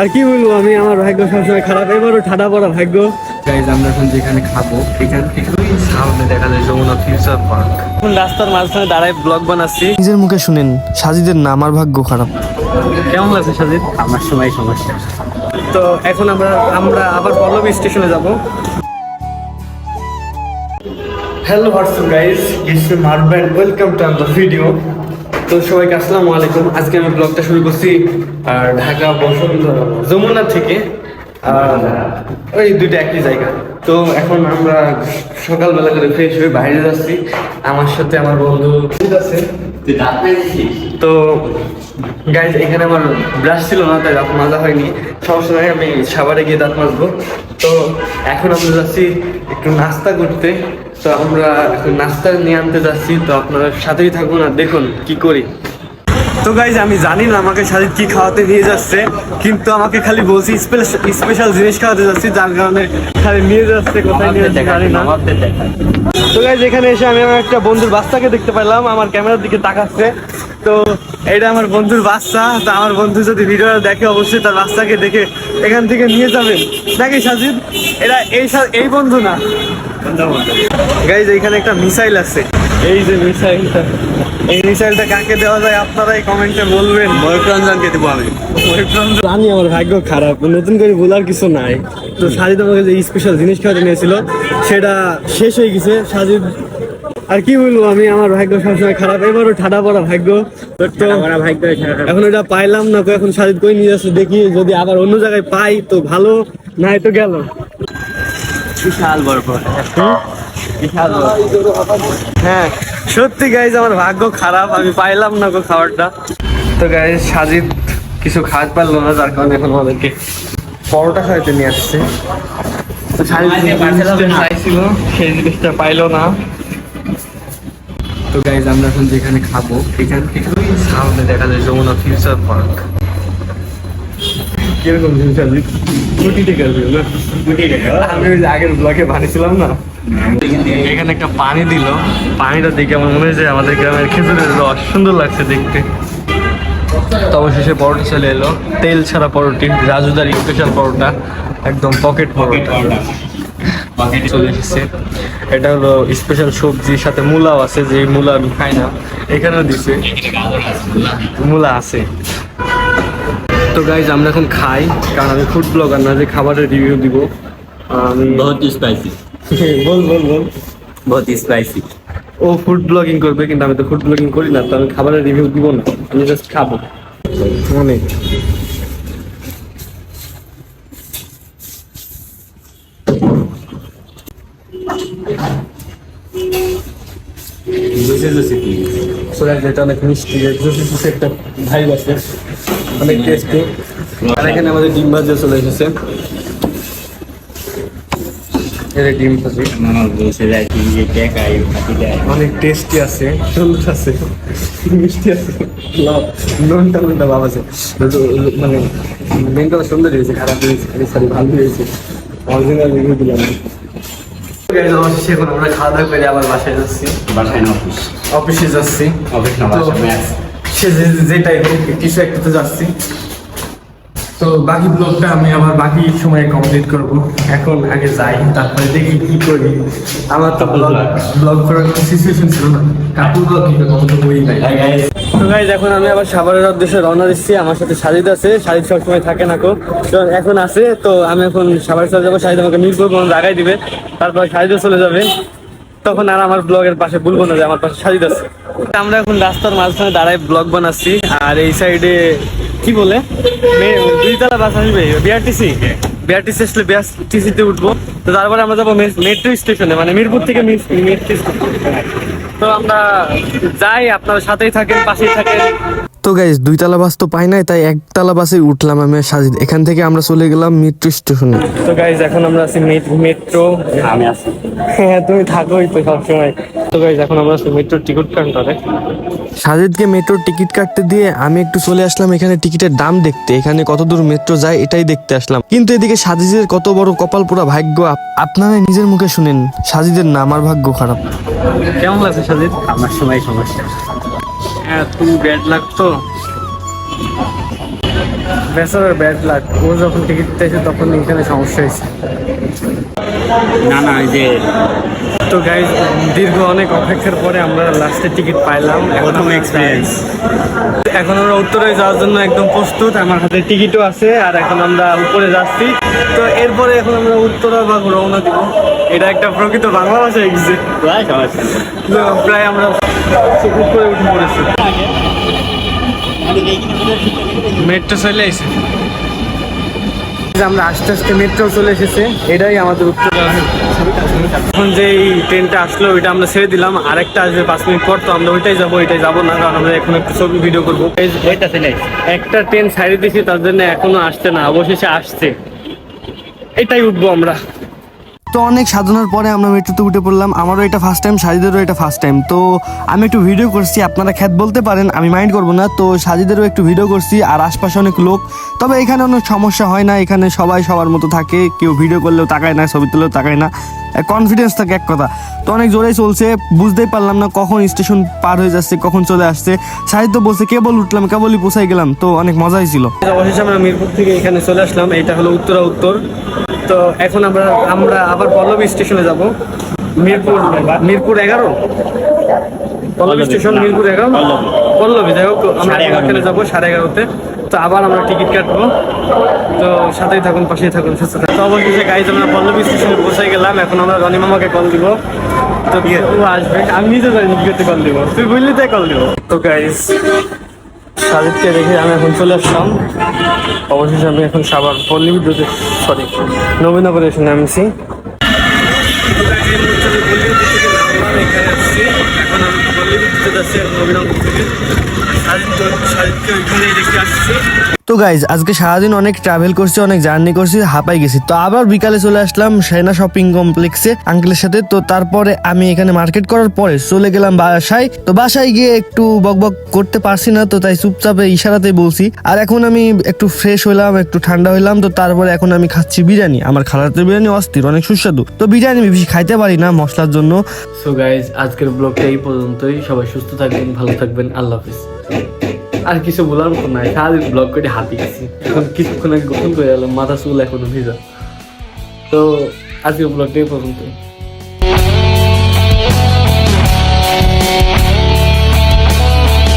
আর কি বলব আমি আমার ভাগ্য সবসময় খারাপ। এবারও ঠাডা পড়া ভাগ্য। গাইজ আমরা এখন যেখানে খাব এখান থেকে সামনে দেখা যায় যমুনা ফিউচার পার্ক। এখন রাস্তার মাঝখানে দাঁড়ায় ব্লগ বানাচ্ছি। নিজের মুখে শুনেন সাজিদের না আমার ভাগ্য খারাপ। কেমন লাগছে সাজিদ? আমার সময় সমস্যা। তো এখন আমরা আমরা আবার পল্লবী স্টেশনে যাব। Hello WhatsApp guys it's me মারবেন ওয়েলকাম টু আনাদার ভিডিও তো সবাইকে আসসালামু আলাইকুম। আজকে আমি ব্লগটা শুরু করছি আর ঢাকা বসন্ত যমুনা থেকে। আর ওই দুইটা একই জায়গা। তো এখন আমরা সকালবেলা করে ফ্রেশ হয়ে বাইরে যাচ্ছি। আমার সাথে আমার বন্ধু আছে। তো গাইজ এখানে আমার ব্রাশ ছিল না তাই দাঁত মাজা হয়নি। সমস্যা নাই আমি সাবারে গিয়ে দাঁত মাজবো। তো এখন আমরা যাচ্ছি একটু নাস্তা করতে। তো আমরা এখন নাস্তা নিয়ে আনতে যাচ্ছি, তো আপনারা সাথেই থাকুন আর দেখুন কি করি। তো গাইজ আমি জানি না আমাকে সাথে কি খাওয়াতে নিয়ে যাচ্ছে, কিন্তু আমাকে খালি বলছি স্পেশাল জিনিস খাওয়াতে যাচ্ছি, যার কারণে খালি নিয়ে যাচ্ছে, কোথায় নিয়ে যাচ্ছে তো গাইজ এখানে এসে আমি আমার একটা বন্ধুর বাচ্চাকে দেখতে পেলাম আমার ক্যামেরার দিকে তাকাচ্ছে। তো এটা আমার বন্ধুর বাচ্চা, তো আমার বন্ধু যদি ভিডিওটা দেখে, অবশ্যই তার বাচ্চাকে দেখে এখান থেকে নিয়ে যাবেন নাকি সাজিদ? এটা এই এই বন্ধু না। গাইজ এখানে একটা মিসাইল আছে। এই যে মিসাইলটা এই মিসাইলটা কাকে দেওয়া যায় আপনারাই কমেন্টে বলবেন। ময়ূররঞ্জনকে দেবো আমি। জানি আমার ভাগ্য খারাপ নতুন করে বলার কিছু নাই। তো সাজিদ আমাকে যে স্পেশাল জিনিস খাওয়াতে নিয়েছিল সেটা শেষ হয়ে গেছে। সাজিদ আর কি বলব আমি আমার ভাগ্য সবসময় খারাপ। এবারও ঠাডা পড়া ভাগ্য। তো আমার ভাগ্য এখন এটা পাইলাম না তো এখন সাজিদ কই নিয়ে যাচ্ছে দেখি যদি আবার অন্য জায়গায় পাই তো ভালো। নাই তো গেল। বিশাল বড় বিশাল বড় হ্যাঁ সত্যি গাইজ আমার ভাগ্য খারাপ আমি পাইলাম না গো খাবারটা। তো গাইজ সাজিদ কিছু খাওয়াতে পারল না যার কারণে এখন আমাদেরকে পরোটা খাইতে নিয়ে আসছে। তো চাইছিল সেই জিনিসটা পাইলো না। তো গাইজ আমরা এখন যেখানে খাব এখান সামনে দেখা যায় যমুনা ফিউচার পার্ক কীরকম জিনিস সাজিদ কোটি টাকার bill না? আমি আগের ব্লগে বানিয়েছিলাম না? এখানে একটা পানি দিল। পানিটা দেখে আমার মনে হয়েছে আমাদের গ্রামের খেজুরের রস। সুন্দর লাগছে দেখতে। তো অবশেষে পরোটা চলে এলো। তেল ছাড়া পরোটি রাজুদার স্পেশাল পরোটা একদম পকেট পরোটা। চলে এসেছে। এটা হলো স্পেশাল সবজির সাথে মূলাও আছে যে মূলা আমি খাই না। এখানেও দিছে। মূলা আছে। তো গাইজ আমরা এখন খাই কারণ আমি ফুড ব্লগার না যে খাবারের রিভিউ দিব। আমি বহুত স্পাইসি বল বল বল। বহুত স্পাইসি ও ফুড ব্লগিং করবে কিন্তু আমি তো ফুড ব্লগিং করি না তো আমি খাবারের রিভিউ দিব না আমি জাস্ট খাব। অনেক জুসি যেটা অনেক মিষ্টি একটা ভাইব আছে। অনেক টেস্টি আর এখানে আমাদের ডিম ভাজা চলে এসেছে। ডিম ভাজি। আমার বসে যায় কি যে কেক আই ফাটি দেয়। অনেক টেস্টি আছে সুন্দর আছে মিষ্টি আছে লাভ নুনটা নুনটা ভাব আছে। মানে সুন্দর হয়েছে খারাপ হয়েছে সরি ভালো হয়েছে। অরিজিনাল রিভিউ দিলাম। এখন আমরা খাওয়া দাওয়া করে আবার বাসায় যাচ্ছি। বাসায় না অফিস অফিসে যাচ্ছি। অফিস না সে যে- যেটাই হোক কিছু একটাতে যাচ্ছি। তো বাকি ব্লগটা আমি আবার বাকি সময়ে কমপ্লিট করব। এখন আগে যাই তারপরে দেখি কি করি। আমার তো ব্লগ ব্লগ করার কোনো সিচুয়েশন ছিল না। কাপড় ব্লগ কিন্তু তো বই নাই। তো গাইজ এখন আমি আবার সাভারের উদ্দেশ্যে রওনা দিচ্ছি। আমার সাথে সাজিদ আছে। সাজিদ সবসময় থাকে না কো। তো এখন আছে। তো আমি এখন সাভারে চলে যাব। সাজিদ আমাকে মিটবো কোনো জায়গায় দিবে। তারপর সাজিদও চলে যাবে। তখন আর আমার ব্লগের পাশে বলব না যে আমার পাশে সাজিদ আছে আমরা এখন রাস্তার মাঝখানে দাঁড়ায় ব্লগ বানাচ্ছি, আর এই সাইডে কি বলে? দুইতলা বাস আসবে বিআরটিসি বিআরটিসি আসলে বিআরটিসিতে উঠবো। তো তারপরে আমরা যাব মেট্রো স্টেশনে মানে মিরপুর থেকে মেট্রো তো আমরা যাই, আপনারা সাথেই থাকেন, পাশেই থাকেন। তো গাইজ দুইতলা বাস তো পাই নাই তাই একতলা বাসে উঠলাম আমি সাজিদ। এখান থেকে আমরা চলে গেলাম মেট্রো স্টেশনে তো গাইজ এখন আমরা আছি মেট্রো আমি আছি। হ্যাঁ তুমি থাকোই তো সবসময়। তো গাইজ এখন আমরা আছি মেট্রো টিকিট কাউন্টারে সাজিদকে মেট্রোর টিকিট কাটতে দিয়ে আমি একটু চলে আসলাম এখানে টিকিটের দাম দেখতে। এখানে কত দূর মেট্রো যায় এটাই দেখতে আসলাম। কিন্তু এদিকে সাজিদের কত বড় কপাল পোড়া ভাগ্য আপ- আপনারা নিজের মুখে শুনেন। সাজিদের না আমার ভাগ্য খারাপ। কেমন লাগছে সাজিদ? আমার সময় সমস্যা। তুমি ব্যাড ব্যাড লাগ ও যখন টিকিট পেয়েছে তখন এখানে সমস্যা হয়েছে। না না ওই যে তো গাইজ দীর্ঘ অনেক অপেক্ষার পরে আমরা লাস্টে টিকিট পাইলাম। প্রথম এক্সপিরিয়েন্স এখন আমরা উত্তরে যাওয়ার জন্য একদম প্রস্তুত। আমার হাতে টিকিটও আছে আর এখন আমরা উপরে যাচ্ছি। তো এরপরে এখন আমরা উত্তরা বা রওনা দিব। এটা একটা প্রকৃত বাংলা ভাষা এক্সিট প্রায় আমরা উপরে উঠে পড়েছি। মেট্রো চলে এসে আমরা আস্তে আস্তে মেট্রো চলে এসেছে এটাই আমাদের উত্তর। এখন যে এই ট্রেনটা আসলো ওইটা আমরা ছেড়ে দিলাম। আরেকটা আসবে পাঁচ মিনিট পর তো আমরা ওইটাই যাব ওইটাই যাব না কারণ আমরা এখন একটু ছবি ভিডিও করব। যে একটা ট্রেন ছাড়িয়ে দিছি তার জন্য এখনও আসছে না অবশেষে আসছে। এটাই উঠবো আমরা। তো অনেক সাধনার পরে আমরা মেট্রোতে উঠে পড়লাম। আমারও এটা ফার্স্ট টাইম সাজিদেরও এটা ফার্স্ট টাইম তো আমি একটু ভিডিও করছি, আপনারা খ্যাত বলতে পারেন, আমি মাইন্ড করব না। তো সাজিদেরও একটু ভিডিও করছি, আর আশপাশে অনেক লোক। তবে এখানে অনেক সমস্যা হয় না, এখানে সবাই সবার মতো থাকে। কেউ ভিডিও করলেও তাকায় না, ছবি তুললেও তাকায় না। কনফিডেন্স থাকে এক কথা। তো অনেক জোরেই চলছে, বুঝতেই পারলাম না কখন স্টেশন পার হয়ে যাচ্ছে, কখন চলে আসছে। সাহিত্য বলছে, কেবল উঠলাম, কেবলই পোষাই গেলাম। তো অনেক মজাই ছিল। অবশেষে আমরা মিরপুর থেকে এখানে চলে আসলাম। এটা হলো উত্তরা উত্তর। তো এখন আমরা আমরা আবার পল্লবী স্টেশনে যাব। মিরপুর মিরপুর এগারো? পল্লবী স্টেশন মিরপুর এগারো? পল্লবী। যাই হোক আমরা এখানে যাব সাড়ে এগারোতে। তো আবার আমরা টিকিট কাটবো। তো সাথেই থাকুন পাশেই থাকুন সুস্থ থাকুন। তো অবশেষে গাইজ আমরা পল্লবী স্টেশনে পৌঁছে গেলাম। এখন আমরা রনি মামাকে কল দিব। তো ও আসবে। আমি নিজে জানি কল দিব। তুই বুঝলি তাই কল দিব। তো গাইজ সাজিদকে দেখে আমি এখন চলে আসলাম। অবশেষে আমি এখন সাবার পল্লী বিদ্যুতের সরি নবীনগরে এসে নামছি। তো গাইজ আজকে সারাদিন অনেক ট্রাভেল করছি, অনেক জার্নি করছি, হাঁপাই গেছি। তো আবার বিকালে চলে আসলাম সেনা শপিং কমপ্লেক্সে আঙ্কেলের সাথে। তো তারপরে আমি এখানে মার্কেট করার পরে চলে গেলাম বাসায়। তো বাসায় গিয়ে একটু বকবক করতে পারছি না, তো তাই চুপচাপে ইশারাতে বলছি। আর এখন আমি একটু ফ্রেশ হইলাম, একটু ঠান্ডা হইলাম, তো তারপরে এখন আমি খাচ্ছি বিরিয়ানি। আমার খালাতে বিরিয়ানি অস্থির, অনেক সুস্বাদু। তো বিরিয়ানি বেশি খাইতে পারি না মশলার জন্য। সো গাইজ আজকের ব্লগটা এই পর্যন্তই। সবাই সুস্থ থাকবেন, ভালো থাকবেন। আল্লাহ হাফিজ। আর কিছু বলার মতো নাই, সারাদিন ব্লগ করে হাতি গেছি। এখন কিছুক্ষণ আগে গোসল করে এলাম, মাথা চুল এখনও ভিজা। তো আজকে ব্লগটাই এই পর্যন্তই।